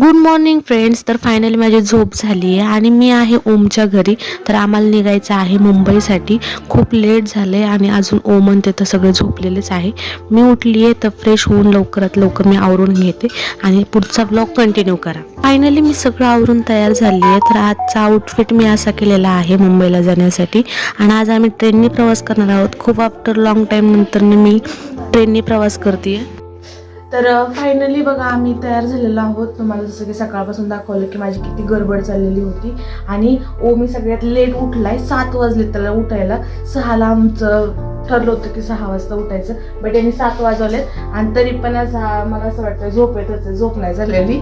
Good morning friends तर finally माझी झोप झाली आहे आणि मी आहे ओमच्या घरी. तर आम्हाला निघायचं आहे मुंबईसाठी. खूप लेट झालं आहे आणि अजून ओमन ते तिथं सगळे झोपलेलेच आहे. मी उठली आहे तर फ्रेश होऊन लवकरात लवकर मी आवरून घेते आणि पुढचा ब्लॉग कंटिन्यू करा. फायनली मी सगळं आवरून तयार झाली आहे. तर आजचा आउटफिट मी असा केलेला आहे मुंबईला जाण्यासाठी. आणि आज आम्ही ट्रेननी प्रवास करणार आहोत. खूप आफ्टर लॉंग टाईम नंतर मी ट्रेननी प्रवास करते तर फायनली बघा आम्ही तयार झालेलो आहोत. तुम्हाला जसं की सकाळपासून दाखवलं की माझी किती गडबड चाललेली होती. आणि ओ मी सगळ्यात लेट उठलाय. सात वाजले त्याला उठायला. सहाला आमचं ठरलं होतं की सहा वाजता उठायचं. बट यांनी सात वाजवलेत. आणि तरी पण आज मला असं वाटतं झोप येतच आहे, झोप नाही झालेली.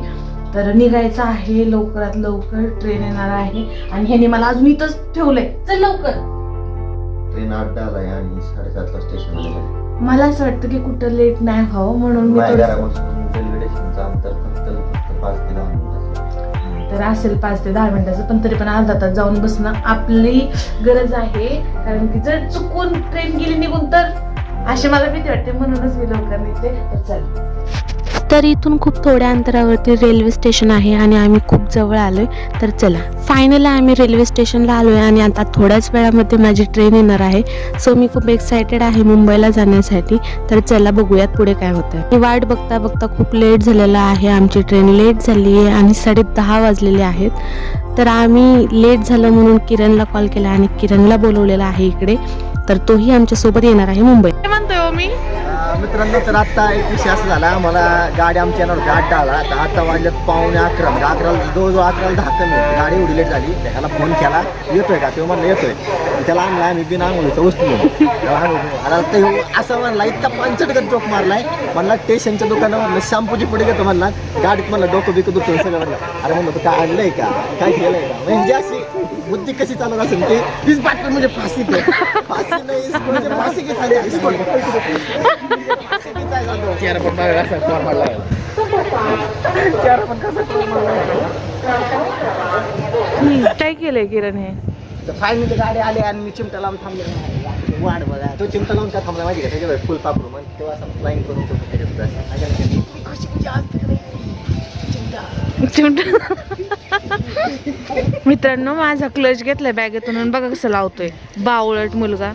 तर निघायचं आहे. लवकरात लवकर ट्रेन येणार आहे. आणि ह्याने मला अजून इथंच ठेवलंय. चल लवकर. ट्रेन आठ आणि साडेसातला स्टेशन मला असं वाटतं की कुठं लेट नाही व्हावं म्हणून मी माझ्या थोडंसं- घरापासून रेल्वे स्टेशनचं अंतर फक्त फक्त पाच ते दहा मिनिटाचं तर असेल पाच ते दहा मिनिटाचं पण तरी पण अर्धा तास जाऊन बसणं आपली गरज आहे. कारण की जर चुकून ट्रेन गेली निघून तर अशी मला भीती वाटते. म्हणूनच मी लवकर निघते. तर चल. तर इथून खूप थोड्या अंतरावरती रेल्वे स्टेशन आहे आणि आम्ही खूप जवळ आलोय. तर चला फायनली आम्ही रेल्वे स्टेशनला आलोय आणि आता थोड्याच वेळामध्ये माझी ट्रेन येणार आहे. सो मी खूप एक्सायटेड आहे मुंबईला जाण्यासाठी. तर चला बघूयात पुढे काय होतं मी वाट बघता बघता खूप लेट झालेला आहे. आमची ट्रेन लेट झाली आहे आणि साडे दहा वाजलेले आहेत. तर आम्ही लेट झालं म्हणून किरणला कॉल केला आणि किरणला बोलवलेला आहे इकडे. तर तोही आमच्यासोबत येणार आहे मुंबई. म्हणतोय हो मी? मित्रांनो तर आता एक विषय असा झाला मला गाडी आमच्या येणार गाठ आठ तर आता वाजल्यात पावणे अकरा म्हणजे अकराला जवळजवळ अकराला दहा कमी गाडी एवढी लेट झाली त्याला फोन केला येतोय का? तेव्हा म्हणलं येतोय. त्याला आणला आम्ही बिना आंघोळीचं वस्तू आला ते असं म्हणला इतका पंचटकत जोक मारलाय. म्हणला स्टेशनच्या दुकानावर शॅम्पूची पुढे घेतो म्हणला. गाडीत म्हणलं डोकं बिकं दुखतो सगळं. म्हणलं अरे म्हणलं काय आणलंय का? काय केलंय का? म्हणजे अशी बुद्धी कशी चालत असेल ते तीच बाटली म्हणजे फाशी ते फाशी नाही म्हणजे फाशी की चेहरा पण बघा असा मारला चेहरा पण कसा काय केलंय किरण हे फायनली गाडी आली आणि मी चिमटा लावून थांबले वाढ बघा तो चिमटा लावून का थांबला माहिती का त्याच्यावर फुल पापरू मग तेव्हा असं फ्लाईंग करून तो त्याच्यात असं. अचानक मी खुशी खुशी आज तिकडे चिमटा मित्रांनो माझा क्लच घेतलाय बॅगेतून आणि बघा कसं लावतोय. बावळट मुलगा.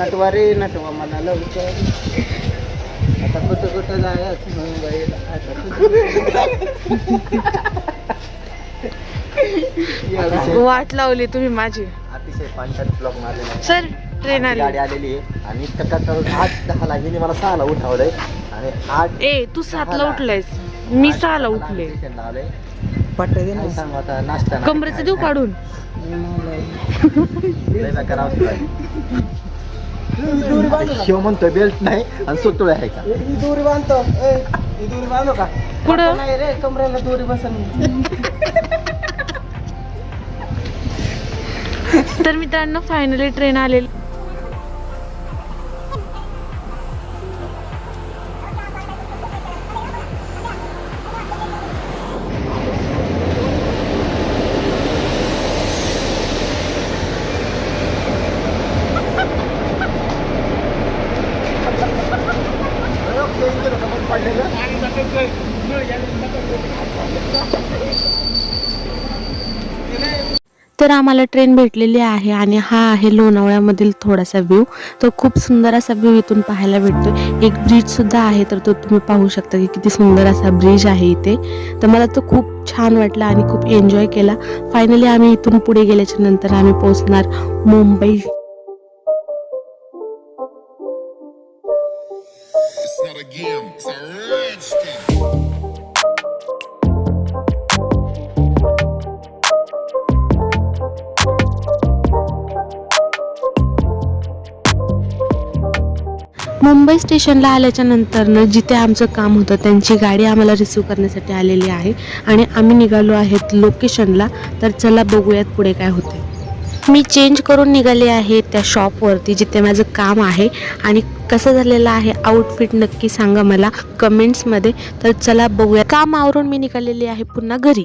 नटवा रे नटवा मला लवकर. आता कुठं कुठं जायचं मुंबईला आता वाट लावली तुम्ही माझी. अतिशय पांढर ब्लॉक मारलेला आहे. सर ट्रेन आमची गाडी आली आलेली आहे. आणि इतकं कटाळून आठ दहाला हिने मला सहाला उठावलंय. आणि आठ ए तू सातला उठलायस. मी सहाला उठले. पट्टे दे सांग आता नाश्ता. कमरेचं देऊ काढून. लय आहे. शिव म्हणतोय बेल्ट नाही आणि सुतुळे आहे का? दोरी बांधतो ए, ही दोरी बांधू का पुढं नाही रे कमरेला दोरी बसन. तर मित्रांनो फायनली ट्रेन आलेली. तर आम्हाला ट्रेन भेटलेली आहे आणि हा आहे लोणावळ्यामधील थोडासा व्ह्यू तो खूप सुंदर असा व्ह्यू इथून पाहायला भेटतो एक ब्रिज सुद्धा आहे तर तो तुम्ही पाहू शकता की किती सुंदर असा ब्रिज आहे इथे. तर मला तो खूप छान वाटला आणि खूप एन्जॉय केला. फायनली आम्ही इथून पुढे गेल्याच्यानंतर आम्ही पोहोचणार Mumbai. It's not a game, it's a rich game. Mumbai स्टेशनला आल्याच्या नंतरनं जिथे आमचं काम होतं त्यांची गाडी आम्हाला रिसीव करण्यासाठी आलेली आहे. आणि आम्ही निघालो आहेत लोकेशनला. तर चला बघूयात पुढे काय होते मी चेंज करून निघाले आहे त्या शॉपवरती जिथे माझं काम आहे. आणि कसं झालेलं आहे आउटफिट नक्की सांगा मला कमेंट्समध्ये. तर चला बघूया काम आवरून मी निघालेली आहे पुन्हा घरी.